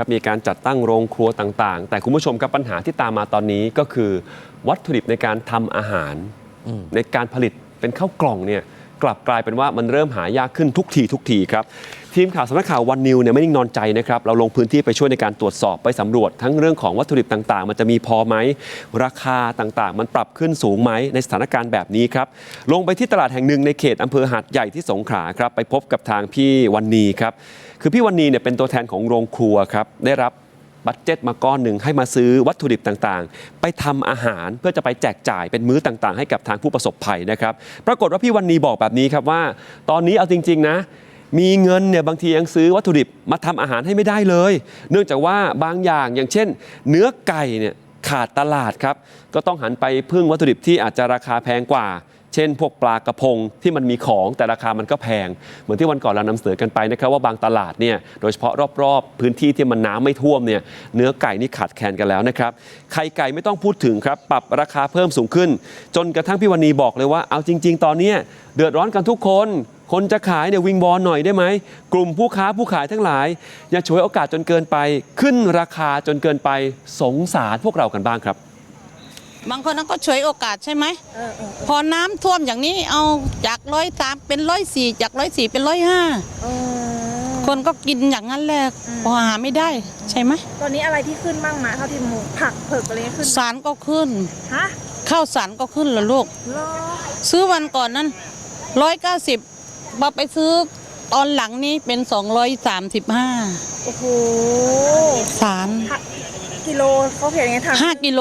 ครับมีการจัดตั้งโรงครัวต่างๆ แต่คุณผู้ชมครับปัญหาที่ตามมาตอนนี้ก็คือ วัตถุดิบในการทำอาหาร ในการผลิตเป็นข้าวกล่องเนี่ยกลับกลายเป็นว่ามันเริ่มหายากขึ้นทุกทีทุกทีครับ ทีมข่าวสำนักข่าววันนิวเนี่ยไม่นิ่งนอนใจนะครับเราลงพื้นที่ไปช่วยในการตรวจสอบไปสำรวจ ทั้งเรื่องของวัตถุดิบต่างๆ มันจะมีพอไหม ราคาต่างๆ มันปรับขึ้นสูงไหมในสถานการณ์แบบนี้ครับลงไปที่ตลาดแห่งหนึ่งในเขตอำเภอหาดใหญ่ที่สงขลาครับไปพบกับทางพี่วันนีครับคือพี่วันนีเนี่ยเป็นตัวแทนของโรงครัวครับได้รับบัตเจ็ตมาก้อนหนึ่งให้มาซื้อวัตถุดิบต่างๆ ไปทำอาหารเพื่อจะไปแจกจ่ายเป็นมื้อต่างๆ ให้กับทางผู้ประสบภัยนะครับ ปรากฏว่าพี่วันนีบอกแบบนี้ครับว่า ตอนนี้เอาจริง ๆ นะ มีเงินเนี่ยบางทียังซื้อวัตถุดิบมาทำอาหารให้ไม่ได้เลย เนื่องจากว่าบางอย่างอย่างเช่น เนื้อไก่เนี่ยขาดตลาดครับ ก็ต้องหันไปพึ่งวัตถุดิบที่อาจจะราคาแพงกว่า เช่น พวกปลากระพงที่มันมีของแต่ราคามันก็แพง เหมือนที่วันก่อนเรานำเสนอกันไปนะครับว่าบางตลาดเนี่ยโดยเฉพาะรอบๆ พื้นที่ที่มันน้ำไม่ท่วมเนี่ยเนื้อไก่นี่ขาดแคลนกันแล้วนะครับไข่ไก่ไม่ต้องพูดถึงครับ ปรับราคาเพิ่มสูงขึ้น จนกระทั่งพี่วันนีบอกเลยว่าเอาจริง ๆ ตอนนี้เดือดร้อนกันทุกคน คนจะขายเนี่ยวิงบอลหน่อยได้ไหม กลุ่มผู้ค้าผู้ขายทั้งหลาย อย่าฉวยโอกาสจนเกินไป ขึ้นราคาจนเกินไปสงสารพวกเรากันบ้างครับ บางคนนั้นก็ฉวยโอกาสใช่ไหม พอน้ำท่วมอย่างนี้เอาจากร้อยสามเป็นร้อยสี่จากร้อยสี่เป็นร้อยห้าคนก็กินอย่างนั้นแหละพอหาไม่ได้ใช่ไหมตอนนี้อะไรที่ขึ้นบ้างมาเท่าที่หมูผักเผือกอะไรขึ้นสารก็ขึ้น ฮะข้าวสารก็ขึ้นแล้วลูกรอซื้อวันก่อนนั้นร้อยเก้าสิบ มาไปซื้อตอนหลังนี้เป็นสองร้อยสามสิบห้าโอ้โหสารผักกิโลเขาเขียนยังไงถังห้ากิโล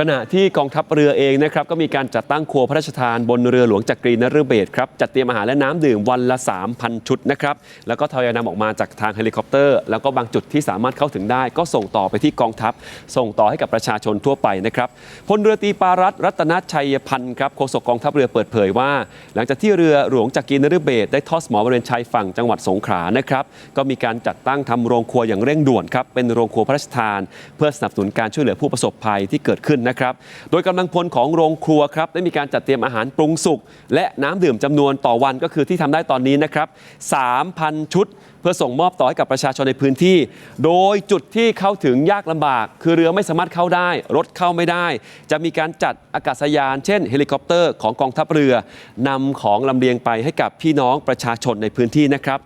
ขณะที่กองทัพเรือเองนะครับก็มีการจัดตั้งครัวพระราชทานบนเรือหลวงจักรีนฤเบศรครับจัดเตรียมอาหารและน้ำดื่มวันละ 3,000 ชุดนะครับแล้วก็ทยอยนำออกมาจากทางเฮลิคอปเตอร์ แล้วก็บางจุดที่สามารถเข้าถึงได้ ก็ส่งต่อไปที่กองทัพ ส่งต่อให้กับประชาชนทั่วไปนะครับพลเรือตรีปารัตรัตนชัยพันธ์ครับโฆษกกองทัพเรือเปิดเผยว่า หลังจากที่เรือหลวงจักรีนฤเบศรได้ทอดสมอบริเวณชายฝั่งจังหวัดสงขลานะครับก็มีการจัดตั้งทำโรงครัวอย่างเร่งด่วนครับเป็นโรงครัวพระราชทาน เพื่อสนับสนุนการช่วยเหลือผู้ประสบภัยที่เกิดขึ้นนะครับ โดยกำลังพลของโรงครัวครับได้มีการจัดเตรียมอาหารปรุงสุก และน้ำดื่มจำนวนต่อวันก็คือที่ทำได้ตอนนี้นะครับ 3,000 ชุด เพื่อส่งมอบต่อให้กับประชาชนในพื้นที่ โดยจุดที่เข้าถึงยากลำบาก คือเรือไม่สามารถเข้าได้ รถเข้าไม่ได้ จะมีการจัดอากาศยาน เช่นเฮลิคอปเตอร์ของกองทัพเรือนำของลำเลียงไปให้กับพี่น้องประชาชนในพื้นที่นะครับ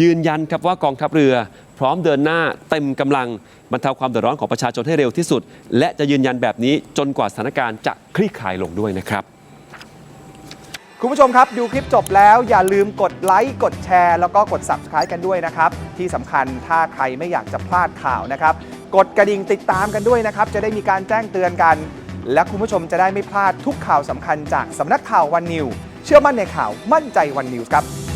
ยืนยันครับว่ากองทัพเรือ พร้อมเดินหน้าเต็มกำลังบรรเทาความเดือดร้อนของประชาชนให้เร็วที่สุด และจะยืนยันแบบนี้จนกว่าสถานการณ์จะคลี่คลายลงด้วยนะครับคุณผู้ชมครับ ดูคลิปจบแล้วอย่าลืมกดไลค์กดแชร์ แล้วก็กด Subscribe กันด้วยนะครับ ที่สำคัญถ้าใครไม่อยากจะพลาดข่าวนะครับ กดกระดิ่งติดตามกันด้วยนะครับ จะได้มีการแจ้งเตือนกัน และคุณผู้ชมจะได้ไม่พลาดทุกข่าวสำคัญจากสำนักข่าววันนิว เชื่อมั่นในข่าวมั่นใจวันนิวครับ